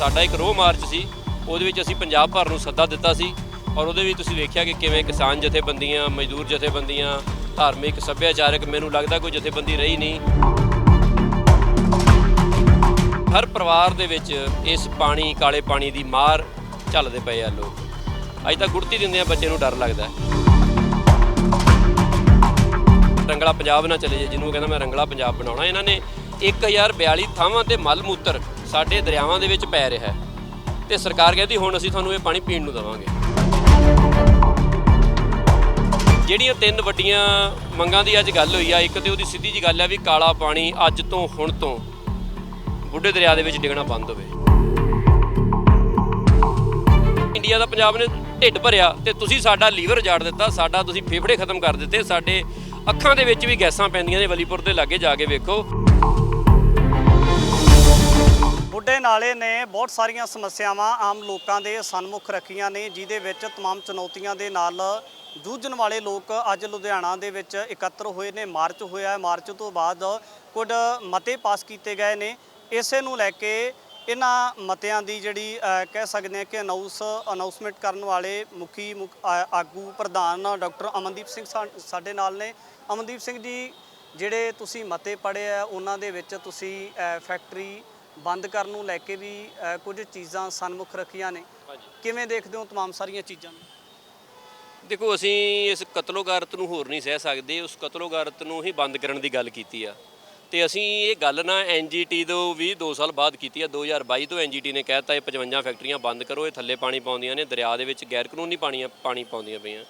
ਸਾਡਾ ਇੱਕ ਰੋਹ ਮਾਰਚ ਸੀ, ਉਹਦੇ ਵਿੱਚ ਅਸੀਂ ਪੰਜਾਬ ਭਰ ਨੂੰ ਸੱਦਾ ਦਿੱਤਾ ਸੀ ਔਰ ਉਹਦੇ ਵਿੱਚ ਤੁਸੀਂ ਵੇਖਿਆ ਕਿ ਕਿਵੇਂ ਕਿਸਾਨ ਜਥੇਬੰਦੀਆਂ, ਮਜ਼ਦੂਰ ਜਥੇਬੰਦੀਆਂ, ਧਾਰਮਿਕ ਸੱਭਿਆਚਾਰਕ ਮੈਨੂੰ ਲੱਗਦਾ ਕੋਈ ਜਥੇਬੰਦੀ ਰਹੀ ਨਹੀਂ। ਹਰ ਪਰਿਵਾਰ ਦੇ ਵਿੱਚ ਇਸ ਪਾਣੀ, ਕਾਲੇ ਪਾਣੀ ਦੀ ਮਾਰ ਝੱਲਦੇ ਪਏ ਆ ਲੋਕ। ਅੱਜ ਤਾਂ ਗੁੜਤੀ ਦਿੰਦੇ ਆ, ਬੱਚੇ ਨੂੰ ਡਰ ਲੱਗਦਾ ਰੰਗਲਾ ਪੰਜਾਬ ਨਾ ਚਲੇ ਜੇ ਜਿਹਨੂੰ ਕਹਿੰਦਾ ਮੈਂ ਰੰਗਲਾ ਪੰਜਾਬ ਬਣਾਉਣਾ। ਇਹਨਾਂ ਨੇ 1042 ਥਾਵਾਂ ਤੇ ਮਲ ਮੂਤਰ ਸਾਡੇ ਦਰਿਆਵਾਂ ਦੇ ਵਿੱਚ ਪੈ ਰਿਹਾ ਹੈ। ਤੇ ਸਰਕਾਰ ਕਹਿੰਦੀ ਹੁਣ ਅਸੀਂ ਤੁਹਾਨੂੰ ਇਹ ਪਾਣੀ ਪੀਣ ਨੂੰ ਦੇਵਾਂਗੇ। ਜਿਹੜੀਆਂ ਤਿੰਨ ਵੱਡੀਆਂ ਮੰਗਾਂ ਦੀ ਅੱਜ ਗੱਲ ਹੋਈ ਆ, ਇੱਕ ਤੇ ਉਹਦੀ ਸਿੱਧੀ ਜੀ ਗੱਲ ਆ ਵੀ ਕਾਲਾ ਪਾਣੀ ਅੱਜ ਤੋਂ ਹੁਣ ਤੋਂ ਬੁੱਢੇ ਦਰਿਆ ਦੇ ਵਿੱਚ ਡਿੱਗਣਾ ਬੰਦ ਹੋਵੇ। ਇੰਡੀਆ ਦਾ ਪੰਜਾਬ ਨੇ ਢਿੱਡ ਭਰਿਆ ਤੇ ਤੁਸੀਂ ਸਾਡਾ ਲੀਵਰ ਜਾੜ ਦਿੱਤਾ, ਸਾਡਾ ਤੁਸੀਂ ਫੇਫੜੇ ਖਤਮ ਕਰ ਦਿੱਤੇ, ਸਾਡੇ ਅੱਖਾਂ ਦੇ ਵਿੱਚ ਵੀ ਗੈਸਾਂ ਪੈਂਦੀਆਂ ਨੇ, ਵਲੀਪੁਰ ਦੇ ਲਾਗੇ ਜਾ ਕੇ ਵੇਖੋ। ਬੁੱਢੇ ਨਾਲੇ ਨੇ ਬਹੁਤ ਸਾਰੀਆਂ ਸਮੱਸਿਆਵਾਂ ਆਮ ਲੋਕਾਂ ਦੇ ਸਨਮੁਖ ਰੱਖੀਆਂ ਨੇ ਜਿਹਦੇ ਵਿੱਚ तमाम ਚੁਣੌਤੀਆਂ ਦੇ ਨਾਲ ਜੂਝਣ ਵਾਲੇ ਲੋਕ ਅੱਜ ਲੁਧਿਆਣਾ ਦੇ ਵਿੱਚ ਇਕੱਤਰ ਹੋਏ ਨੇ ਮਾਰਚ ਹੋਇਆ ਹੈ ਮਾਰਚ ਤੋਂ ਬਾਅਦ ਕੁਝ ਮਤੇ ਪਾਸ ਕੀਤੇ ਗਏ ਨੇ ਇਸੇ ਨੂੰ ਲੈ ਕੇ ਇਹਨਾਂ ਮਤਿਆਂ ਦੀ ਜਿਹੜੀ ਅ, ਕਹਿ ਸਕਦੇ ਹਾਂ ਕਿ ਅਨਾਉਂਸ ਅਨਾਉਂਸਮੈਂਟ ਕਰਨ ਵਾਲੇ ਮੁਖੀ ਮੁਖ- ਆ- ਆਗੂ ਪ੍ਰਧਾਨ ਡਾਕਟਰ ਅਮਨਦੀਪ ਸਿੰਘ ਸਾ- ਸਾਡੇ ਨਾਲ ਨੇ ਅਮਨਦੀਪ ਸਿੰਘ ਜੀ ਜਿਹੜੇ ਤੁਸੀਂ ਮਤੇ ਪੜ੍ਹੇ ਆ ਉਹਨਾਂ ਦੇ ਵਿੱਚ ਤੁਸੀਂ ਅ, ਫੈਕਟਰੀ ਬੰਦ ਕਰਨ ਨੂੰ ਲੈ ਕੇ ਵੀ ਅ, ਕੁਝ ਚੀਜ਼ਾਂ ਸਨਮੁਖ ਰੱਖੀਆਂ ਨੇ ਕਿਵੇਂ ਦੇਖਦੇ ਹੋ तमाम ਸਾਰੀਆਂ ਚੀਜ਼ਾਂ ਨੂੰ ਦੇਖੋ ਅਸੀਂ ਇਸ ਕਤਲੋਗਾਰਤ ਨੂੰ ਹੋਰ ਨਹੀਂ ਸਹਿ ਸਕਦੇ ਉਸ ਕਤਲੋਗਾਰਤ ਨੂੰ ਹੀ ਬੰਦ ਕਰਨ ਦੀ ਗੱਲ ਕੀਤੀ ਆ ਤੇ ਅਸੀਂ ਇਹ ਗੱਲ ਨਾ ਐਨਜੀਟੀ ਤੋਂ ਵੀ 2 ਸਾਲ ਬਾਅਦ ਕੀਤੀ ਆ 2022 ਤੋਂ ਐਨਜੀਟੀ ਨੇ ਕਹਿਤਾ ਇਹ 55 ਫੈਕਟਰੀਆਂ ਬੰਦ ਕਰੋ ਇਹ ਥੱਲੇ ਪਾਣੀ ਪਾਉਂਦੀਆਂ ਨੇ ਦਰਿਆ ਦੇ ਵਿੱਚ ਗੈਰ ਕਾਨੂੰਨੀ ਪਾਣੀਆਂ ਪਾਣੀ ਪਾਉਂਦੀਆਂ ਪਈਆਂ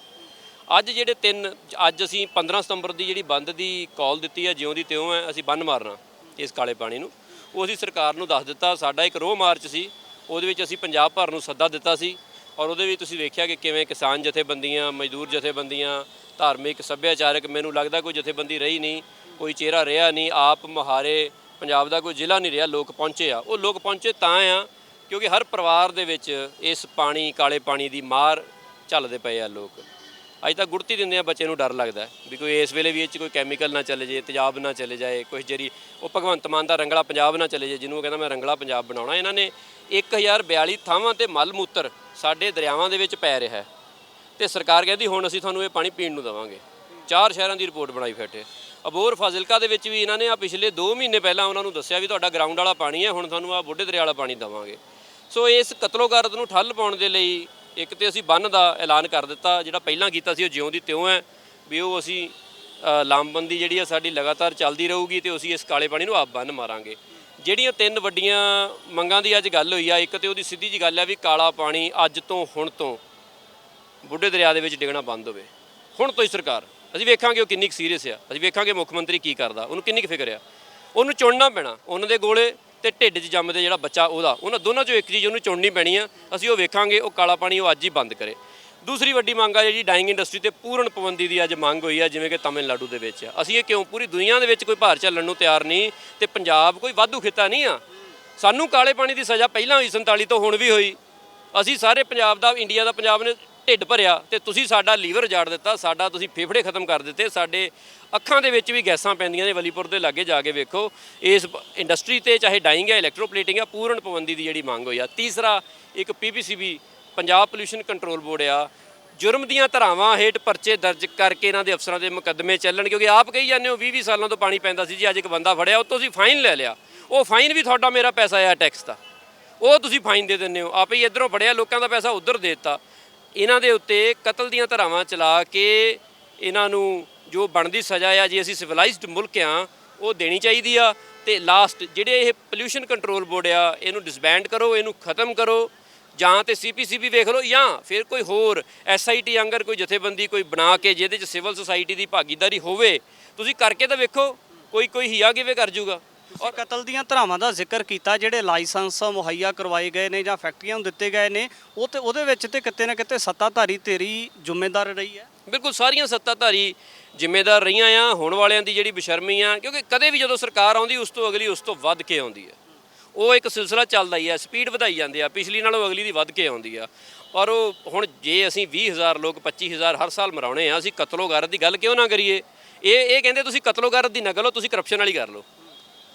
ਅੱਜ ਜਿਹੜੇ ਤਿੰਨ ਅੱਜ ਅਸੀਂ 15 ਸਤੰਬਰ ਦੀ ਜਿਹੜੀ ਬੰਦ ਦੀ ਕਾਲ ਦਿੱਤੀ ਆ ਜਿਉਂ ਦੀ ਤਿਉਂ ਹੈ ਅਸੀਂ ਬੰਨ ਮਾਰਨਾ ਇਸ ਕਾਲੇ ਪਾਣੀ ਨੂੰ ਉਹ ਅਸੀਂ ਸਰਕਾਰ ਨੂੰ ਦੱਸ ਦਿੱਤਾ, ਸਾਡਾ ਇੱਕ ਰੋਹ ਮਾਰਚ ਸੀ, ਉਹਦੇ ਵਿੱਚ ਅਸੀਂ ਪੰਜਾਬ ਭਰ ਨੂੰ ਸੱਦਾ ਦਿੱਤਾ ਸੀ ਔਰ ਉਹਦੇ ਵਿੱਚ ਤੁਸੀਂ ਵੇਖਿਆ ਕਿ ਕਿਵੇਂ ਕਿਸਾਨ ਜਥੇਬੰਦੀਆਂ, ਮਜ਼ਦੂਰ ਜਥੇਬੰਦੀਆਂ, ਧਾਰਮਿਕ ਸੱਭਿਆਚਾਰਕ ਮੈਨੂੰ ਲੱਗਦਾ ਕੋਈ ਜਥੇਬੰਦੀ ਰਹੀ ਨਹੀਂ, ਕੋਈ ਚਿਹਰਾ ਰਿਹਾ ਨਹੀਂ, ਆਪ ਮੁਹਾਰੇ ਪੰਜਾਬ ਦਾ ਕੋਈ ਜ਼ਿਲ੍ਹਾ ਨਹੀਂ ਰਿਹਾ, ਲੋਕ ਪਹੁੰਚੇ ਆ। ਉਹ ਲੋਕ ਪਹੁੰਚੇ ਤਾਂ ਆ, ਕਿਉਂਕਿ ਹਰ ਪਰਿਵਾਰ ਦੇ ਵਿੱਚ ਇਸ ਪਾਣੀ, ਕਾਲੇ ਪਾਣੀ ਦੀ ਮਾਰ ਝੱਲਦੇ ਪਏ ਆ ਲੋਕ। ਅੱਜ ਤਾਂ ਗੁੜਤੀ ਦਿੰਦੇ ਆ, ਬੱਚੇ ਨੂੰ ਡਰ ਲੱਗਦਾ ਵੀ ਕੋਈ ਇਸ ਵੇਲੇ ਵੀ ਇਹ ਚ ਕੋਈ ਕੈਮੀਕਲ ਨਾ ਚਲੇ ਜੇ ਤੇਜ਼ਾਬ ਨਾ ਚਲੇ ਜਾਏ ਕੁਝ ਜਿਹੜੀ ਉਹ ਭਗਵੰਤ ਮਾਨ ਦਾ ਰੰਗਲਾ ਪੰਜਾਬ ਨਾ ਚਲੇ ਜੇ ਜਿਹਨੂੰ ਕਹਿੰਦਾ ਮੈਂ ਰੰਗਲਾ ਪੰਜਾਬ ਬਣਾਉਣਾ। ਇਹਨਾਂ ਨੇ 1042 ਥਾਵਾਂ ਤੇ ਮਲ ਮੂਤਰ ਸਾਡੇ ਦਰਿਆਵਾਂ ਦੇ ਵਿੱਚ ਪੈ ਰਿਹਾ ਹੈ ਤੇ ਸਰਕਾਰ ਕਹਿੰਦੀ ਹੁਣ ਅਸੀਂ ਤੁਹਾਨੂੰ ਇਹ ਪਾਣੀ ਪੀਣ ਨੂੰ ਦੇਵਾਂਗੇ। ਚਾਰ ਸ਼ਹਿਰਾਂ ਦੀ ਰਿਪੋਰਟ ਬਣਾਈ ਫੈਟੇ ਅਬੋਰ ਫਾਜ਼ਿਲਕਾ ਦੇ ਵਿੱਚ ਵੀ ਇਹਨਾਂ ਨੇ ਆ ਪਿਛਲੇ 2 ਮਹੀਨੇ ਪਹਿਲਾਂ ਉਹਨਾਂ ਨੂੰ ਦੱਸਿਆ ਵੀ ਤੁਹਾਡਾ ਗਰਾਊਂਡ ਵਾਲਾ ਪਾਣੀ ਹੈ, ਹੁਣ ਤੁਹਾਨੂੰ ਆ ਬੁੱਢੇ ਦਰਿਆ ਵਾਲਾ ਪਾਣੀ ਦੇਵਾਂਗੇ। ਸੋ ਇਸ ਕਤਲੋਗਾਰਤ ਨੂੰ ਠੱਲ ਪਾਉਣ ਦੇ ਲਈ ਇੱਕ ਤੇ ਅਸੀਂ ਬੰਨ ਦਾ ਐਲਾਨ ਕਰ ਦਿੱਤਾ, ਜਿਹੜਾ ਪਹਿਲਾਂ ਕੀਤਾ ਸੀ ਉਹ ਜਿਉਂ ਦੀ ਤਿਉਂ ਹੈ, ਵੀ ਉਹ ਅਸੀਂ ਲਾਮਬੰਦੀ ਜਿਹੜੀ ਆ ਸਾਡੀ ਲਗਾਤਾਰ ਚੱਲਦੀ ਰਹੂਗੀ ਤੇ ਅਸੀਂ ਇਸ ਕਾਲੇ ਪਾਣੀ ਨੂੰ ਆਪ ਬੰਨ ਮਾਰਾਂਗੇ। ਜਿਹੜੀਆਂ ਤਿੰਨ ਵੱਡੀਆਂ ਮੰਗਾਂ ਦੀ ਅੱਜ ਗੱਲ ਹੋਈ ਆ, ਇੱਕ ਤੇ ਉਹਦੀ ਸਿੱਧੀ ਜੀ ਗੱਲ ਆ ਵੀ ਕਾਲਾ ਪਾਣੀ ਅੱਜ ਤੋਂ ਹੁਣ ਤੋਂ ਬੁੱਢੇ ਦਰਿਆ ਦੇ ਵਿੱਚ ਡਿੱਗਣਾ ਬੰਦ ਹੋਵੇ। ਹੁਣ ਤੋਂ ਹੀ ਸਰਕਾਰ, ਅਸੀਂ ਵੇਖਾਂਗੇ ਉਹ ਕਿੰਨੀ ਕੁ ਸੀਰੀਅਸ ਆ, ਅਸੀਂ ਵੇਖਾਂਗੇ ਮੁੱਖ ਮੰਤਰੀ ਕੀ ਕਰਦਾ, ਉਹਨੂੰ ਕਿੰਨੀ ਕੁ ਫਿਕਰ ਆ। ਉਹਨੂੰ ਚੁਣਨਾ ਪੈਣਾ, ਉਹਨਾਂ ਦੇ ਗੋਲੇ ਤੇ ਢਿੱਡ 'ਚ ਜੰਮਦੇ ਜਿਹੜਾ ਬੱਚਾ ਉਹਦਾ, ਉਹਨਾਂ ਦੋਨਾਂ 'ਚੋਂ ਇੱਕ ਚੀਜ਼ ਉਹਨੂੰ ਚੁਣਨੀ ਪੈਣੀ ਆ, ਅਸੀਂ ਉਹ ਵੇਖਾਂਗੇ, ਉਹ ਕਾਲਾ ਪਾਣੀ ਉਹ ਅੱਜ ਹੀ ਬੰਦ ਕਰੇ। ਦੂਸਰੀ ਵੱਡੀ ਮੰਗ ਆ ਜਿਹੜੀ ਡਾਈਂਗ ਇੰਡਸਟਰੀ ਤੇ ਪੂਰਨ ਪਾਬੰਦੀ ਦੀ ਅੱਜ ਮੰਗ ਹੋਈ ਆ, ਜਿਵੇਂ ਕਿ ਤਾਮਿਲਨਾਡੂ ਦੇ ਵਿੱਚ ਅਸੀਂ ਇਹ ਕਿਉਂ, ਪੂਰੀ ਦੁਨੀਆ ਦੇ ਵਿੱਚ ਕੋਈ ਭਾਰ ਝੱਲਣ ਨੂੰ ਤਿਆਰ ਨਹੀਂ ਤੇ ਪੰਜਾਬ ਕੋਈ ਵਾਧੂ ਖਿੱਤਾ ਨਹੀਂ ਆ। ਸਾਨੂੰ ਕਾਲੇ ਪਾਣੀ ਦੀ ਸਜ਼ਾ ਪਹਿਲਾਂ ਹੋਈ 47 ਤੋਂ ਹੁਣ ਵੀ ਹੋਈ। ਅਸੀਂ ਸਾਰੇ ਪੰਜਾਬ ਦਾ, ਇੰਡੀਆ ਦਾ ਪੰਜਾਬ ਨੇ ਢਿੱਡ ਭਰਿਆ ਤੇ ਤੁਸੀਂ ਸਾਡਾ ਲੀਵਰ ਜਾੜ ਦਿੱਤਾ, ਸਾਡਾ ਤੁਸੀਂ ਫੇਫੜੇ ਖਤਮ ਕਰ ਦਿੱਤੇ, ਸਾਡੇ ਅੱਖਾਂ ਦੇ ਵਿੱਚ ਵੀ ਗੈਸਾਂ ਪੈਂਦੀਆਂ ਨੇ ਵਲੀਪੁਰ ਦੇ ਲਾਗੇ ਜਾ ਕੇ ਵੇਖੋ। ਇਸ ਇੰਡਸਟਰੀ ਤੇ ਚਾਹੇ ਡਾਈਂਗ ਹੈ ਇਲੈਕਟ੍ਰੋਪਲੇਟਿੰਗ ਹੈ, ਪੂਰਨ ਪਾਬੰਦੀ ਦੀ ਜਿਹੜੀ ਮੰਗ ਹੋਈ ਆ। ਤੀਸਰਾ, ਇੱਕ PPCB Punjab pollution control board ਆ। ਜੁਰਮ ਦੀਆਂ ਧਾਰਾਵਾਂ ਹੇਠ ਪਰਚੇ ਦਰਜ ਕਰਕੇ ਇਹਨਾਂ ਦੇ ਅਫਸਰਾਂ ਦੇ ਮੁਕੱਦਮੇ ਚੱਲਣ, ਕਿਉਂਕਿ ਆਪ ਕਹੀ ਜਾਂਦੇ ਹੋ 20 20 ਸਾਲਾਂ ਤੋਂ ਪਾਣੀ ਪੈਂਦਾ ਸੀ ਜੀ, ਅੱਜ ਇੱਕ ਬੰਦਾ ਫੜਿਆ, ਉਹ ਤੋਂ ਤੁਸੀਂ ਫਾਈਨ ਲੈ ਲਿਆ। ਉਹ ਫਾਈਨ ਵੀ ਤੁਹਾਡਾ ਮੇਰਾ ਪੈਸਾ ਆ ਟੈਕਸ ਦਾ। ਉਹ ਤੁਸੀਂ ਫਾਈਨ ਦੇ ਦਿੰਦੇ ਹੋ। ਆਪੇ ਹੀ ਇਧਰੋਂ ਫੜਿਆ, ਲੋਕਾਂ ਦਾ ਪੈਸਾ ਉਧਰ ਦੇ ਦਿੱਤਾ। ਇਹਨਾਂ ਦੇ ਉੱਤੇ ਕਤਲ ਦੀਆਂ ਧਾਰਾਵਾਂ ਚਲਾ ਕੇ ਇਹਨਾਂ ਨੂੰ ਜੋ ਬਣਦੀ ਸਜ਼ਾ ਆ, ਜੇ ਅਸੀਂ ਸਿਵਲਾਈਜ਼ਡ ਮੁਲਕ ਆ, ਉਹ ਦੇਣੀ ਚਾਹੀਦੀ ਆ। ਤੇ ਲਾਸਟ ਜਿਹੜੇ ਇਹ ਪੋਲੂਸ਼ਨ ਕੰਟਰੋਲ ਬੋਰਡ ਆ, ਇਹਨੂੰ ਡਿਸਬੈਂਡ ਕਰੋ, ਇਹਨੂੰ ਖਤਮ ਕਰੋ। ਜਾਂ ਤੇ ਸੀਪੀਸੀਬੀ ਵੇਖ ਲਓ, ਜਾਂ ਫਿਰ ਕੋਈ ਹੋਰ ਐਸਆਈਟੀ ਅੰਗਰ ਕੋਈ ਜਥੇਬੰਦੀ ਕੋਈ ਬਣਾ ਕੇ, ਜਿਹਦੇ ਚ ਸਿਵਲ ਸੁਸਾਇਟੀ ਦੀ ਭਾਗੀਦਾਰੀ ਹੋਵੇ, ਤੁਸੀਂ ਕਰਕੇ ਤਾਂ ਵੇਖੋ ਕੋਈ ਕੋਈ ਹਿਆ ਕਿਵੇਂ ਕਰ ਜੂਗਾ? ਔਰ ਕਤਲ ਦੀਆਂ ਧਰਾਵਾਂ ਦਾ ਜ਼ਿਕਰ ਕੀਤਾ, ਜਿਹੜੇ ਲਾਇਸੈਂਸ ਮੁਹੱਈਆ ਕਰਵਾਏ ਗਏ ਨੇ ਜਾਂ ਫੈਕਟਰੀਆਂ ਨੂੰ ਦਿੱਤੇ ਗਏ ਨੇ, ਉਹ ਤੇ ਉਹਦੇ ਵਿੱਚ ਤੇ ਕਿਤੇ ਨਾ ਕਿਤੇ ਸੱਤਾਧਾਰੀ ਤੇਰੀ ਜ਼ਿੰਮੇਦਾਰ ਰਹੀ ਹੈ? ਬਿਲਕੁਲ, ਸਾਰੀਆਂ ਸੱਤਾਧਾਰੀ ਜ਼ਿੰਮੇਦਾਰ ਰਹੀਆਂ ਆ, ਹੁਣ ਵਾਲਿਆਂ ਦੀ ਜਿਹੜੀ ਬਸ਼ਰਮੀ ਆ, ਕਿਉਂਕਿ ਕਦੇ ਵੀ ਜਦੋਂ ਸਰਕਾਰ ਆਉਂਦੀ, ਉਸ ਤੋਂ ਅਗਲੀ ਉਸ ਤੋਂ ਵੱਧ ਕੇ ਆਉਂਦੀ ਹੈ। ਉਹ ਇੱਕ ਸਿਲਸਿਲਾ ਚੱਲਦਾ ਹੀ ਆ, ਸਪੀਡ ਵਧਾਈ ਜਾਂਦੇ ਆ, ਪਿਛਲੀ ਨਾਲੋਂ ਅਗਲੀ ਦੀ ਵੱਧ ਕੇ ਆਉਂਦੀ ਆ। ਔਰ ਉਹ ਹੁਣ ਜੇ ਅਸੀਂ 20000 ਲੋਕ 25000 ਹਰ ਸਾਲ ਮਰਾਉਣੇ ਆ, ਅਸੀਂ ਕਤਲੋਗਾਰਤ ਦੀ ਗੱਲ ਕਿਉਂ ਨਾ ਕਰੀਏ? ਇਹ ਇਹ ਕਹਿੰਦੇ ਤੁਸੀਂ ਕਤਲੋਗਾਰਤ ਦੀ ਨਾ ਕਰੋ ਤੁਸੀਂ ਕਰਪਸ਼ਨ ਵਾਲੀ ਕਰ ਲਓ।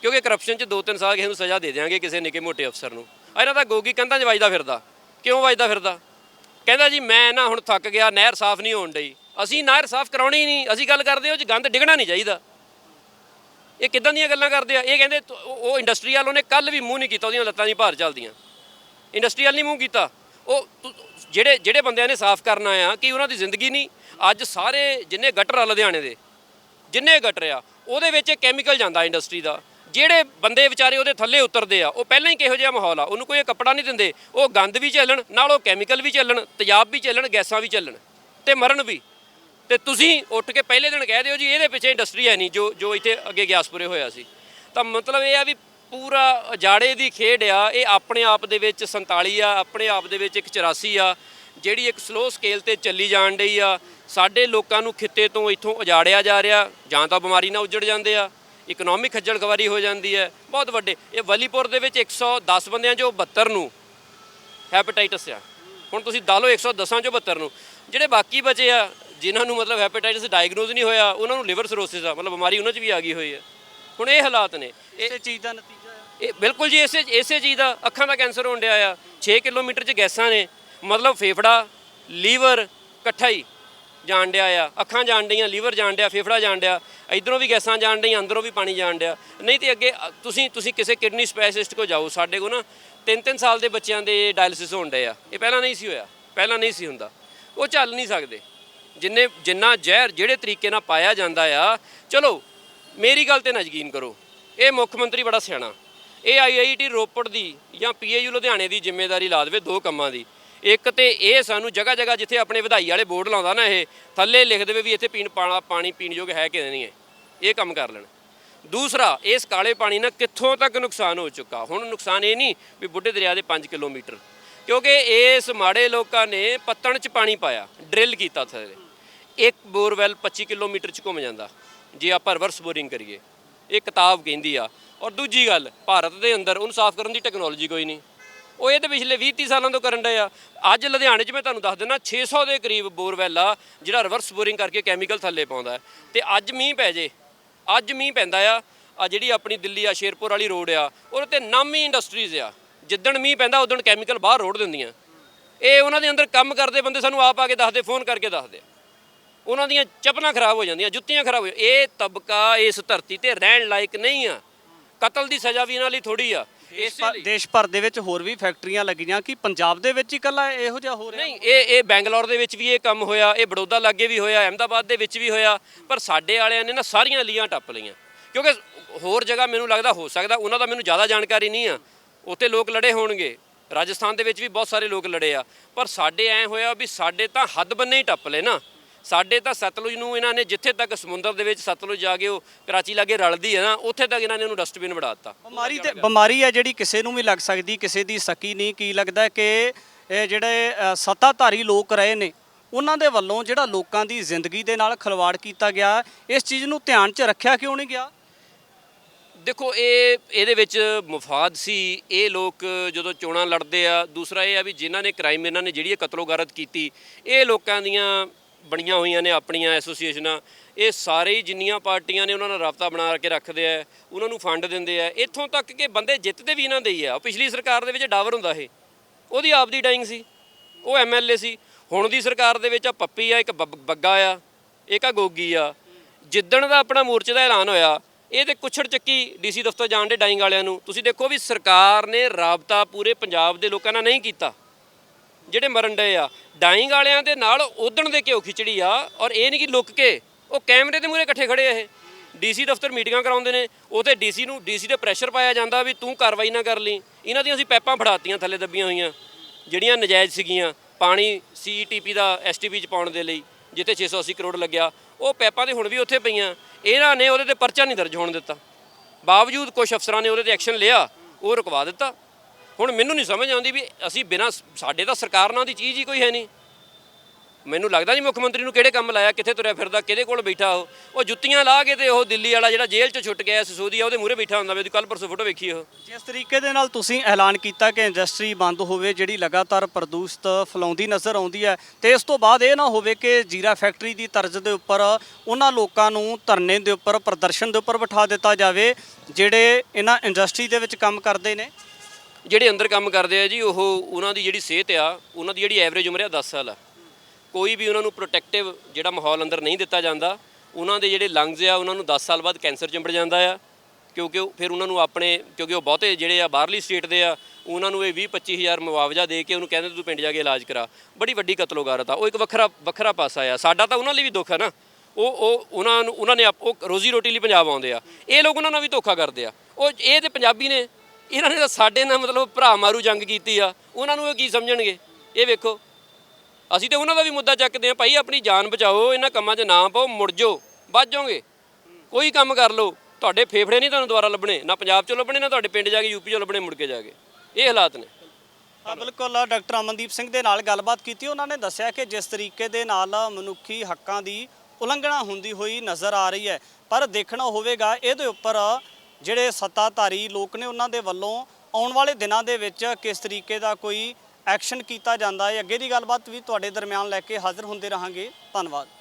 ਕਿਉਂਕਿ ਕਰਪਸ਼ਨ 'ਚ 2-3 ਸਾਲ ਕਿਸੇ ਨੂੰ ਸਜ਼ਾ ਦੇ ਦਿਆਂਗੇ ਕਿਸੇ ਨਿੱਕੇ ਮੋਟੇ ਅਫਸਰ ਨੂੰ। ਇਹਨਾਂ ਦਾ ਗੋਗੀ ਕੰਧਾਂ 'ਚ ਵੱਜਦਾ ਫਿਰਦਾ। ਕਿਉਂ ਵੱਜਦਾ ਫਿਰਦਾ? ਕਹਿੰਦਾ ਜੀ, ਮੈਂ ਨਾ ਹੁਣ ਥੱਕ ਗਿਆ, ਨਹਿਰ ਸਾਫ਼ ਨਹੀਂ ਹੋਣ ਡਈ। ਅਸੀਂ ਨਹਿਰ ਸਾਫ਼ ਕਰਾਉਣੀ ਹੀ ਨਹੀਂ, ਅਸੀਂ ਗੱਲ ਕਰਦੇ ਉਹ 'ਚ ਗੰਦ ਡਿੱਗਣਾ ਨਹੀਂ ਚਾਹੀਦਾ। ਇਹ ਕਿੱਦਾਂ ਦੀਆਂ ਗੱਲਾਂ ਕਰਦੇ ਆ? ਇਹ ਕਹਿੰਦੇ ਉਹ ਉਹ ਇੰਡਸਟਰੀ ਵਾਲ ਉਹਨੇ ਕੱਲ ਵੀ ਮੂੰਹ ਨਹੀਂ ਕੀਤਾ, ਉਹਦੀਆਂ ਲੱਤਾਂ ਦੀ ਭਾਰ ਚੱਲਦੀਆਂ। ਇੰਡਸਟਰੀ ਵਾਲ ਨਹੀਂ ਮੂੰਹ ਕੀਤਾ। ਉਹ ਤੁ- ਜਿਹੜੇ ਜਿਹੜੇ ਬੰਦਿਆਂ ਨੇ ਸਾਫ਼ ਕਰਨਾ ਆ, ਕਿ ਉਹਨਾਂ ਦੀ ਜ਼ਿੰਦਗੀ ਨਹੀਂ? ਅੱਜ ਸਾਰੇ ਜਿੰਨੇ ਗਟਰ ਆ ਲੁਧਿਆਣੇ ਦੇ, ਜਿੰਨੇ ਗਟਰ ਆ, ਉਹਦੇ ਵਿੱਚ ਕੈਮੀਕਲ ਜਾਂਦਾ ਇੰਡਸਟਰੀ ਦਾ। ਜਿਹੜੇ ਬੰਦੇ ਵਿਚਾਰੇ ਉਹਦੇ ਥੱਲੇ ਉਤਰਦੇ ਆ, ਉਹ ਪਹਿਲਾਂ ਹੀ ਕਿਹੋ ਜਿਹਾ ਮਾਹੌਲ ਆ? ਉਹਨੂੰ ਕੋਈ ਕੱਪੜਾ ਨਹੀਂ ਦਿੰਦੇ। ਉਹ ਗੰਦ ਵੀ ਝੱਲਣ ਨਾਲ ਉਹ ਕੈਮੀਕਲ ਵੀ ਝੱਲਣ ਤੇਜ਼ਾਬ ਵੀ ਝੱਲਣ ਗੈਸਾਂ ਵੀ ਝੱਲਣ ਤੇ ਮਰਨ ਵੀ। ਤੇ ਤੁਸੀਂ ਉੱਠ ਕੇ ਪਹਿਲੇ ਦਿਨ ਕਹਿ ਦਿਓ ਜੀ, ਇਹਦੇ ਪਿੱਛੇ ਇੰਡਸਟਰੀ ਹੈ ਨਹੀਂ, ਜੋ ਜੋ ਇੱਥੇ ਅੱਗੇ ਗਿਆਸਪੁਰੇ ਹੋਇਆ ਸੀ। ਤਾਂ ਮਤਲਬ ਇਹ ਆ ਵੀ ਪੂਰਾ ਉਜਾੜੇ ਦੀ ਖੇਡ ਆ, ਇਹ ਆਪਣੇ ਆਪ ਦੇ ਵਿੱਚ 47 ਆ, ਆਪਣੇ ਆਪ ਦੇ ਵਿੱਚ ਇੱਕ 84 ਆ, ਜਿਹੜੀ ਇੱਕ ਸਲੋ ਸਕੇਲ ਤੇ ਚੱਲੀ ਜਾਣ ਡਈ ਆ। ਸਾਡੇ ਲੋਕਾਂ ਨੂੰ ਖਿੱਤੇ ਤੋਂ ਇੱਥੋਂ ਉਜਾੜਿਆ ਜਾ ਰਿਹਾ, ਜਾਂ ਤਾਂ ਬਿਮਾਰੀ ਨਾਲ ਉੱਜੜ ਜਾਂਦੇ ਆ। ਇਕਨੋਮਿਕ ਖੱਜਲ ਖਵਾਰੀ ਹੋ ਜਾਂਦੀ ਹੈ ਬਹੁਤ ਵੱਡੇ। ਇਹ ਵਲੀਪੁਰ ਦੇ ਵਿੱਚ 110 ਬੰਦਿਆਂ ਚੋਂ 72 ਨੂੰ ਹੈਪੇਟਾਈਟਸ ਆ। ਹੁਣ ਤੁਸੀਂ ਲਾ ਲਓ 110 ਚੋਂ 72 ਨੂੰ। ਜਿਹੜੇ ਬਾਕੀ ਬਚੇ ਆ ਜਿਨ੍ਹਾਂ ਨੂੰ ਮਤਲਬ ਹੈਪੇਟਾਈਟਸ ਡਾਇਗਨੋਜ਼ ਨਹੀਂ ਹੋਇਆ ਉਹਨਾਂ ਨੂੰ ਲਿਵਰ ਸਰੋਸਿਸ ਆ। ਮਤਲਬ ਬਿਮਾਰੀ ਉਹਨਾਂ 'ਚ ਵੀ ਆ ਗਈ ਹੋਈ ਹੈ। ਹੁਣ ਇਹ ਹਾਲਾਤ ਨੇ। ਇਸੇ ਚੀਜ਼ ਦਾ ਨਤੀਜਾ ਇਹ ਬਿਲਕੁਲ ਜੀ ਇਸੇ ਇਸੇ ਚੀਜ਼ ਦਾ ਅੱਖਾਂ ਦਾ ਕੈਂਸਰ ਹੋਣ ਡਿਆ ਆ। 6 ਕਿਲੋਮੀਟਰ 'ਚ ਗੈਸਾਂ ਨੇ। ਮਤਲਬ ਫੇਫੜਾ ਲੀਵਰ ਇਕੱਠਾ ਹੀ ਜਾਣ ਡਿਆ ਆ। ਅੱਖਾਂ ਜਾਣ ਡਈਆਂ, ਲੀਵਰ ਜਾਣ ਡਿਆ, ਫੇਫੜਾ ਜਾਣ ਡਿਆ। ਇਧਰੋਂ ਵੀ ਗੈਸਾਂ ਜਾਣ ਡਈਆਂ, ਅੰਦਰੋਂ ਵੀ ਪਾਣੀ ਜਾਣ ਡਿਆ। ਨਹੀਂ ਤੇ ਅੱਗੇ ਤੁਸੀਂ ਤੁਸੀਂ ਕਿਸੇ ਕਿਡਨੀ ਸਪੈਸ਼ਲਿਸਟ ਕੋ ਜਾਓ, ਸਾਡੇ ਕੋ ਨਾ 3-3 ਸਾਲ ਦੇ ਬੱਚਿਆਂ ਦੇ ਡਾਇਲਿਸਿਸ ਹੋਣ ਡਏ ਆ। ਇਹ ਪਹਿਲਾਂ ਨਹੀਂ ਸੀ ਹੋਇਆ, ਪਹਿਲਾਂ ਨਹੀਂ ਸੀ ਹੁੰਦਾ। ਉਹ ਚੱਲ ਨਹੀਂ ਸਕਦੇ। ਜਿੰਨੇ, ਜਿੰਨਾ ਜ਼ਹਿਰ ਜਿਹੜੇ ਤਰੀਕੇ ਨਾਲ ਪਾਇਆ ਜਾਂਦਾ ਆ, ਚਲੋ, ਮੇਰੀ ਗੱਲ ਤੇ ਨਾ ਯਕੀਨ ਕਰੋ। ਇਹ ਮੁੱਖ ਮੰਤਰੀ ਬੜਾ ਸਿਆਣਾ। ਇਹ ਆਈਆਈਟੀ ਰੋਪੜ ਦੀ ਜਾਂ ਪੀਏਯੂ ਲੁਧਿਆਣੇ ਦੀ ਜ਼ਿੰਮੇਵਾਰੀ ਲਾ ਦੇਵੇ ਦੋ ਕੰਮਾਂ ਦੀ। ਇੱਕ ਤੇ ਇਹ ਸਾਨੂੰ ਜਗ੍ਹਾ ਜਗ੍ਹਾ ਜਿੱਥੇ ਆਪਣੇ ਵਧਾਈ ਵਾਲੇ ਬੋਰਡ ਲਾਉਂਦਾ ਨਾ ਇਹ, ਥੱਲੇ ਲਿਖ ਦੇਵੇ ਵੀ ਇੱਥੇ ਪੀਣ ਪਾਣਾ, ਪਾਣੀ ਪੀਣ ਯੋਗ ਹੈ ਕਿ ਨਹੀਂ ਹੈ ਇਹ ਕੰਮ ਕਰ ਲੈਣ। ਦੂਸਰਾ, ਇਸ ਕਾਲੇ ਪਾਣੀ ਨਾਲ ਕਿੱਥੋਂ ਤੱਕ ਨੁਕਸਾਨ ਹੋ ਚੁੱਕਾ? ਹੁਣ ਨੁਕਸਾਨ ਇਹ ਨਹੀਂ ਵੀ ਬੁੱਢੇ ਦਰਿਆ ਦੇ 5 ਕਿਲੋਮੀਟਰ। ਕਿਉਂਕਿ ਇਸ ਮਾੜੇ ਲੋਕਾਂ ਨੇ ਪੱਤਣ 'ਚ ਪਾਣੀ ਪਾਇਆ, ਡਰਿਲ ਕੀਤਾ ਥੱਲੇ। ਇੱਕ ਬੋਰਵੈਲ 25 ਕਿਲੋਮੀਟਰ 'ਚ ਘੁੰਮ ਜਾਂਦਾ, ਜੇ ਆਪਾਂ ਰਿਵਰਸ ਬੋਰਿੰਗ ਕਰੀਏ। ਇਹ ਕਿਤਾਬ ਕਹਿੰਦੀ ਆ। ਔਰ ਦੂਜੀ ਗੱਲ, ਭਾਰਤ ਦੇ ਅੰਦਰ, ਉਹਨੂੰ ਸਾਫ਼ ਕਰਨ ਦੀ ਟੈਕਨੋਲੋਜੀ ਕੋਈ ਨਹੀਂ। ਉਹ ਇਹ ਤੇ ਪਿਛਲੇ 20 30 ਸਾਲਾਂ ਤੋਂ ਕਰਨ ਡਏ ਆ। ਅੱਜ ਲੁਧਿਆਣੇ 'ਚ ਮੈਂ ਤੁਹਾਨੂੰ ਦੱਸ ਦਿੰਦਾ 600 ਦੇ ਕਰੀਬ ਬੋਰਵੈਲ ਆ, ਜਿਹੜਾ ਰਿਵਰਸ ਬੋਰਿੰਗ ਕਰਕੇ ਕੈਮੀਕਲ ਥੱਲੇ ਪਾਉਂਦਾ ਹੈ। ਤੇ ਅੱਜ ਮੀਂਹ ਪੈ ਜੇ, ਅੱਜ ਮੀਂਹ ਪੈਂਦਾ ਆ ਆ ਜਿਹੜੀ ਆਪਣੀ ਦਿੱਲੀ ਆ, ਸ਼ੇਰਪੁਰ ਵਾਲੀ ਰੋਡ ਆ, ਉਹਦੇ ਤੇ ਨਾਮੀ ਇੰਡਸਟਰੀਜ਼ ਆ। ਜਿੱਦਣ ਮੀਂਹ ਪੈਂਦਾ, ਉਦੋਂ ਕੈਮੀਕਲ ਬਾਹਰ ਰੋੜ ਦਿੰਦੀਆਂ। ਇਹ ਉਹਨਾਂ ਦੇ ਅੰਦਰ ਕੰਮ ਕਰਦੇ ਬੰਦੇ ਸਾਨੂੰ ਆਪ ਆ ਕੇ ਦੱਸਦੇ, ਫੋਨ ਕਰਕੇ ਦੱਸਦੇ। ਉਹਨਾਂ ਦੀਆਂ ਚੱਪਲਾਂ ਖਰਾਬ ਹੋ ਜਾਂਦੀਆਂ, ਜੁੱਤੀਆਂ ਖਰਾਬ ਹੋ ਜਾਂਦੀਆਂ। ਇਹ ਤਬਕਾ ਇਸ ਧਰਤੀ ਤੇ ਰਹਿਣ ਲਾਇਕ ਨਹੀਂ ਆ। ਕਤਲ ਦੀ ਸਜ਼ਾ ਵੀ ਇਹਨਾਂ ਲਈ ਥੋੜੀ ਆ। ਇਸੇ ਲਈ। ਦੇਸ਼ ਭਰ ਦੇ ਵਿੱਚ ਹੋਰ ਵੀ ਫੈਕਟਰੀਆਂ ਲੱਗੀਆਂ ਕਿ ਪੰਜਾਬ ਦੇ ਵਿੱਚ ਹੀ ਇਕੱਲਾ ਇਹੋ ਜਿਹਾ ਹੋ ਰਿਹਾ? ਨਹੀਂ ਇਹ ਇਹ ਬੈਂਗਲੌਰ ਦੇ ਵਿੱਚ ਵੀ ਇਹ ਕੰਮ ਹੋਇਆ ਇਹ ਬੜੌਦਾ ਲਾਗੇ ਵੀ ਹੋਇਆ ਅਹਿਮਦਾਬਾਦ ਦੇ ਵਿੱਚ ਵੀ ਹੋਇਆ ਪਰ ਸਾਡੇ ਵਾਲਿਆਂ ਨੇ ਨਾ ਸਾਰੀਆਂ ਲੀਆਂ ਟੱਪ ਲਈਆਂ। ਕਿਉਂਕਿ ਹੋਰ ਜਗ੍ਹਾ ਮੈਨੂੰ ਲੱਗਦਾ ਹੋ ਸਕਦਾ ਉਹਨਾਂ ਦਾ ਮੈਨੂੰ ਜ਼ਿਆਦਾ ਜਾਣਕਾਰੀ ਨਹੀਂ ਆ। ਉੱਥੇ ਲੋਕ ਲੜੇ ਹੋਣਗੇ। ਰਾਜਸਥਾਨ ਦੇ ਵਿੱਚ ਵੀ ਬਹੁਤ ਸਾਰੇ ਲੋਕ ਲੜੇ ਆ। ਪਰ ਸਾਡੇ ਐ ਹੋਇਆ ਵੀ ਸਾਡੇ ਤਾਂ ਹੱਦ ਬੰਨੇ ਹੀ ਟੱਪ ਲਏ ਨਾ। ਸਾਡੇ ਤਾਂ ਸਤਲੁਜ ਨੂੰ ਇਹਨਾਂ ਨੇ ਜਿੱਥੇ ਤੱਕ ਸਮੁੰਦਰ ਦੇ ਵਿੱਚ ਸਤਲੁਜ ਜਾ ਕੇ ਉਹ ਕਰਾਚੀ ਲਾਗੇ ਰਲਦੀ ਹੈ ਨਾ ਉੱਥੇ ਤੱਕ ਇਹਨਾਂ ਨੇ ਉਹਨੂੰ ਡਸਟਬਿਨ ਬਣਾ ਦਿੱਤਾ। ਬਿਮਾਰੀ ਤੇ ਬਿਮਾਰੀ ਹੈ ਜਿਹੜੀ ਕਿਸੇ ਨੂੰ ਵੀ ਲੱਗ ਸਕਦੀ ਕਿਸੇ ਦੀ ਸਕੀ ਨਹੀਂ। ਕੀ ਲੱਗਦਾ ਕਿ ਇਹ ਜਿਹੜੇ ਸੱਤਾਧਾਰੀ ਲੋਕ ਰਹੇ ਨੇ ਉਹਨਾਂ ਦੇ ਵੱਲੋਂ ਜਿਹੜਾ ਲੋਕਾਂ ਦੀ ਜ਼ਿੰਦਗੀ ਦੇ ਨਾਲ ਖਿਲਵਾੜ ਕੀਤਾ ਗਿਆ ਇਸ ਚੀਜ਼ ਨੂੰ ਧਿਆਨ 'ਚ ਰੱਖਿਆ ਕਿਉਂ ਨਹੀਂ ਗਿਆ? ਦੇਖੋ ਇਹ ਇਹਦੇ ਵਿੱਚ ਮਫਾਦ ਸੀ। ਇਹ ਲੋਕ ਜਦੋਂ ਚੋਣਾਂ ਲੜਦੇ ਆ ਦੂਸਰਾ ਇਹ ਆ ਵੀ ਜਿਨ੍ਹਾਂ ਨੇ ਕ੍ਰਾਈਮ ਇਹਨਾਂ ਨੇ ਜਿਹੜੀ ਇਹ ਕਤਲੋਗਾਰਤ ਕੀਤੀ ਇਹ ਲੋਕਾਂ ਦੀਆਂ ਬਣੀਆਂ ਹੋਈਆਂ ਨੇ ਆਪਣੀਆਂ ਐਸੋਸੀਏਸ਼ਨਾਂ, ਇਹ ਸਾਰੇ ਹੀ ਜਿੰਨੀਆਂ ਪਾਰਟੀਆਂ ਨੇ ਉਹਨਾਂ ਨਾਲ ਰਾਬਤਾ ਬਣਾ ਕੇ ਰੱਖਦੇ ਆ, ਉਹਨਾਂ ਨੂੰ ਫੰਡ ਦਿੰਦੇ ਆ। ਇੱਥੋਂ ਤੱਕ ਕਿ ਬੰਦੇ ਜਿੱਤਦੇ ਵੀ ਇਹਨਾਂ ਦੇ ਹੀ ਆ। ਉਹ ਪਿਛਲੀ ਸਰਕਾਰ ਦੇ ਵਿੱਚ ਡਾਵਰ ਹੁੰਦਾ ਇਹ। ਉਹਦੀ ਆਪਦੀ ਡਾਈਂਗ ਸੀ। ਉਹ ਐਮਐਲਏ ਸੀ। ਹੁਣ ਦੀ ਸਰਕਾਰ ਦੇ ਵਿੱਚ ਆ ਪੱਪੀ ਆ, ਇੱਕ ਬੱਬ- ਬੱਗਾ ਆ, ਇੱਕ ਆ ਗੋਗੀ ਆ। ਜਿੱਦਣ ਦਾ ਆਪਣਾ ਮੋਰਚੇ ਦਾ ਐਲਾਨ ਹੋਇਆ, ਇਹ ਤੇ ਕੁਛੜ ਚੱਕੀ ਡੀਸੀ ਦਫ਼ਤਰ ਜਾਣ ਦੇ ਡਾਈਂਗ ਵਾਲਿਆਂ ਨੂੰ। ਤੁਸੀਂ ਦੇਖੋ ਵੀ ਸਰਕਾਰ ਨੇ ਰਾਬਤਾ ਪੂਰੇ ਪੰਜਾਬ ਦੇ ਲੋਕਾਂ ਨਾਲ ਨਹੀਂ ਕੀਤਾ। ਜਿਹੜੇ ਮਰਨ ਡਏ ਆ ਡਾਈਂਗ ਵਾਲਿਆਂ ਦੇ ਨਾਲ ਉਦਣ ਦੇ ਘਿਓ ਖਿਚੜੀ ਆ, ਔਰ ਇਹ ਨਹੀਂ ਕਿ ਲੁੱਕ ਕੇ, ਉਹ ਕੈਮਰੇ ਦੇ ਮੂਹਰੇ ਇਕੱਠੇ ਖੜੇ ਆ ਇਹ। ਡੀਸੀ ਦਫ਼ਤਰ ਮੀਟਿੰਗਾਂ ਕਰਾਉਂਦੇ ਨੇ ਉਥੇ ਡੀਸੀ ਨੂੰ ਡੀਸੀ ਤੇ ਪ੍ਰੈਸ਼ਰ ਪਾਇਆ ਜਾਂਦਾ ਵੀ ਤੂੰ ਕਾਰਵਾਈ ਨਾ ਕਰ ਲਈ। ਇਹਨਾਂ ਦੀਆਂ ਅਸੀਂ ਪੈਪਾਂ ਫੜਾਤੀਆਂ, ਥੱਲੇ ਦੱਬੀਆਂ ਹੋਈਆਂ। ਜਿਹੜੀਆਂ ਨਜਾਇਜ਼ ਸੀਗੀਆਂ, ਪਾਣੀ ਸੀਟੀਪੀ ਦਾ ਐਸਟੀਪੀ ਚ ਪਾਉਣ ਦੇ ਲਈ, ਜਿੱਥੇ 680 ਕਰੋੜ ਲੱਗਿਆ, ਉਹ ਪੈਪਾਂ ਤੇ ਹੁਣ ਵੀ ਉੱਥੇ ਪਈਆਂ। ਇਹਨਾਂ ਨੇ ਉਹਦੇ ਤੇ ਪਰਚਾ ਨਹੀਂ ਦਰਜ ਹੋਣ ਦਿੱਤਾ। ਬਾਵਜੂਦ ਕੁਝ ਅਫਸਰਾਂ ਨੇ ਉਹਦੇ ਤੇ ਐਕਸ਼ਨ ਲਿਆ, ਉਹ ਰੁਕਵਾ ਦਿੱਤਾ। ਹੁਣ ਮੈਨੂੰ ਨਹੀਂ ਸਮਝ ਆਉਂਦੀ ਵੀ ਅਸੀਂ ਬਿਨਾਂ ਸਾਡੇ ਤਾਂ ਸਰਕਾਰ ਨਾਲ ਦੀ ਚੀਜ਼ ਹੀ ਕੋਈ ਹੈ ਨਹੀਂ। ਮੈਨੂੰ ਲੱਗਦਾ ਨਹੀਂ ਮੁੱਖ ਮੰਤਰੀ ਨੂੰ ਕਿਹੜੇ ਕੰਮ ਲਾਇਆ, ਕਿੱਥੇ ਤੁਰਿਆ ਫਿਰਦਾ, ਕਿਹਦੇ ਕੋਲ ਬੈਠਾ ਉਹ। ਉਹ ਜੁੱਤੀਆਂ ਲਾ ਕੇ ਤੇ ਉਹ ਦਿੱਲੀ ਵਾਲਾ ਜਿਹੜਾ ਜੇਲ੍ਹ 'ਚ ਛੁੱਟ ਗਿਆ ਸਸੋਦੀਆ ਉਹਦੇ ਮੂਹਰੇ ਬੈਠਾ ਹੁੰਦਾ ਵੇ ਉਹਦੀ ਕੱਲ ਪਰਸੋਂ ਫੋਟੋ ਵੇਖੀ ਉਹ। ਜਿਸ ਤਰੀਕੇ ਦੇ ਨਾਲ ਤੁਸੀਂ ਐਲਾਨ ਕੀਤਾ ਕਿ ਇੰਡਸਟਰੀ ਬੰਦ ਹੋਵੇ, ਜਿਹੜੀ ਲਗਾਤਾਰ ਪ੍ਰਦੂਸ਼ਿਤ ਫੈਲਾਉਂਦੀ ਨਜ਼ਰ ਆਉਂਦੀ ਹੈ, ਤੇ ਇਸ ਤੋਂ ਬਾਅਦ ਇਹ ਨਾ ਹੋਵੇ ਕਿ ਜੀਰਾ ਫੈਕਟਰੀ ਦੀ ਤਰਜ਼ ਦੇ ਉੱਪਰ, ਉਹਨਾਂ ਲੋਕਾਂ ਨੂੰ ਧਰਨੇ ਦੇ ਉੱਪਰ, ਪ੍ਰਦਰਸ਼ਨ ਦੇ ਉੱਪਰ ਬਿਠਾ ਦਿੱਤਾ ਜਾਵੇ, ਜਿਹੜੇ ਇਹਨਾਂ ਇੰਡਸਟਰੀ ਦੇ ਵਿੱਚ ਕੰਮ ਕਰਦੇ ਨੇ। ਜਿਹੜੇ ਅੰਦਰ ਕੰਮ ਕਰਦੇ ਆ ਜੀ, ਉਹ ਉਹਨਾਂ ਦੀ ਜਿਹੜੀ ਸਿਹਤ ਆ, ਉਹਨਾਂ ਦੀ ਜਿਹੜੀ ਐਵਰੇਜ ਉਮਰ ਆ 10 ਸਾਲ ਆ। ਕੋਈ ਵੀ ਉਹਨਾਂ ਨੂੰ ਪ੍ਰੋਟੈਕਟਿਵ ਜਿਹੜਾ ਮਾਹੌਲ ਅੰਦਰ ਨਹੀਂ ਦਿੱਤਾ ਜਾਂਦਾ, ਉਹਨਾਂ ਦੇ ਜਿਹੜੇ ਲੰਗਸ ਆ, ਉਹਨਾਂ ਨੂੰ 10 ਸਾਲ ਬਾਅਦ ਕੈਂਸਰ ਚਿੰਬੜ ਜਾਂਦਾ ਆ। ਕਿਉਂਕਿ ਉਹ- ਫਿਰ ਉਹਨਾਂ ਨੂੰ ਆਪਣੇ, ਕਿਉਂਕਿ ਉਹ ਬਹੁਤੇ ਜਿਹੜੇ ਆ ਬਾਹਰਲੀ ਸਟੇਟ ਦੇ ਆ, ਉਹਨਾਂ ਨੂੰ ਇਹ 20 25000 ਮੁਆਵਜ਼ਾ ਦੇ ਕੇ ਉਹਨੂੰ ਕਹਿੰਦੇ ਤੂੰ ਪਿੰਡ ਜਾ ਕੇ ਇਲਾਜ ਕਰਾ। ਬੜੀ ਵੱਡੀ ਕਤਲੋਗਾਰਤ ਆ ਉਹ ਇੱਕ ਵੱਖਰਾ ਵੱਖਰਾ ਪਾਸਾ ਆ। ਸਾਡਾ ਤਾਂ ਉਹਨਾਂ ਲਈ ਵੀ ਦੁੱਖ ਆ ਨਾ। ਉਹ ਉਹ, ਉਹਨਾਂ ਨੂੰ, ਉਹਨਾਂ ਨੇ ਆਪ- ਉਹ ਰੋਜ਼ੀ ਰੋਟੀ ਲਈ ਪੰਜਾਬ ਆਉਂਦੇ ਆ। ਇਹ ਲੋਕ ਉਹਨਾਂ ਨਾਲ ਵੀ ਧੋਖਾ ਕਰਦੇ ਆ। ਉਹ, ਇਹ ਤੇ ਪੰਜਾਬੀ ਨੇ ਇਹਨਾਂ ਨੇ ਤਾਂ ਸਾਡੇ ਨਾਲ ਮਤਲਬ ਭਰਾ ਮਾਰੂ ਜੰਗ ਕੀਤੀ ਆ। ਉਹਨਾਂ ਨੂੰ ਇਹ ਕੀ ਸਮਝਣਗੇ? ਇਹ ਵੇਖੋ। ਅਸੀਂ ਤੇ ਉਹਨਾਂ ਦਾ ਵੀ ਮੁੱਦਾ ਚੱਕਦੇ ਆ ਭਾਈ, ਆਪਣੀ ਜਾਨ ਬਚਾਓ, ਇਹਨਾਂ ਕੰਮਾਂ 'ਚ ਨਾ ਪਾਓ, ਮੁੜ ਜਾਓ ਬਚ ਜਾਓਗੇ। ਕੋਈ ਕੰਮ ਕਰ ਲਓ। ਤੁਹਾਡੇ ਫੇਫੜੇ ਨਹੀਂ ਤੁਹਾਨੂੰ ਦੁਬਾਰਾ ਲੱਭਣੇ। ਨਾ ਪੰਜਾਬ 'ਚੋਂ ਲੱਭਣੇ, ਨਾ ਤੁਹਾਡੇ ਪਿੰਡ ਜਾ ਕੇ ਯੂਪੀ 'ਚੋਂ ਲੱਭਣੇ, ਮੁੜ ਕੇ ਜਾ ਕੇ। ਇਹ ਹਾਲਾਤ ਨੇ। ਹਾਂ, ਬਿਲਕੁਲ, ਡਾਕਟਰ ਅਮਨਦੀਪ ਸਿੰਘ ਦੇ ਨਾਲ ਗੱਲਬਾਤ ਕੀਤੀ। ਉਹਨਾਂ ਨੇ ਦੱਸਿਆ ਕਿ ਜਿਸ ਤਰੀਕੇ ਦੇ ਨਾਲ ਮਨੁੱਖੀ ਹੱਕਾਂ ਦੀ ਉਲੰਘਣਾ ਹੁੰਦੀ ਹੋਈ ਨਜ਼ਰ ਆ ਰਹੀ ਹੈ। ਪਰ ਦੇਖਣਾ ਹੋਵੇਗਾ, ਇਹਦੇ ਉੱਪਰ ਜਿਹੜੇ ਸੱਤਾਧਾਰੀ ਲੋਕ ਨੇ ਉਹਨਾਂ ਦੇ ਵੱਲੋਂ ਆਉਣ ਵਾਲੇ ਦਿਨਾਂ ਦੇ ਵਿੱਚ ਕਿਸ ਤਰੀਕੇ ਦਾ ਕੋਈ ਐਕਸ਼ਨ ਕੀਤਾ ਜਾਂਦਾ ਹੈ? ਅੱਗੇ ਦੀ ਗੱਲਬਾਤ ਵੀ ਤੁਹਾਡੇ ਦਰਮਿਆਨ ਲੈ ਕੇ ਹਾਜ਼ਰ ਹੁੰਦੇ ਰਹਾਂਗੇ। ਧੰਨਵਾਦ।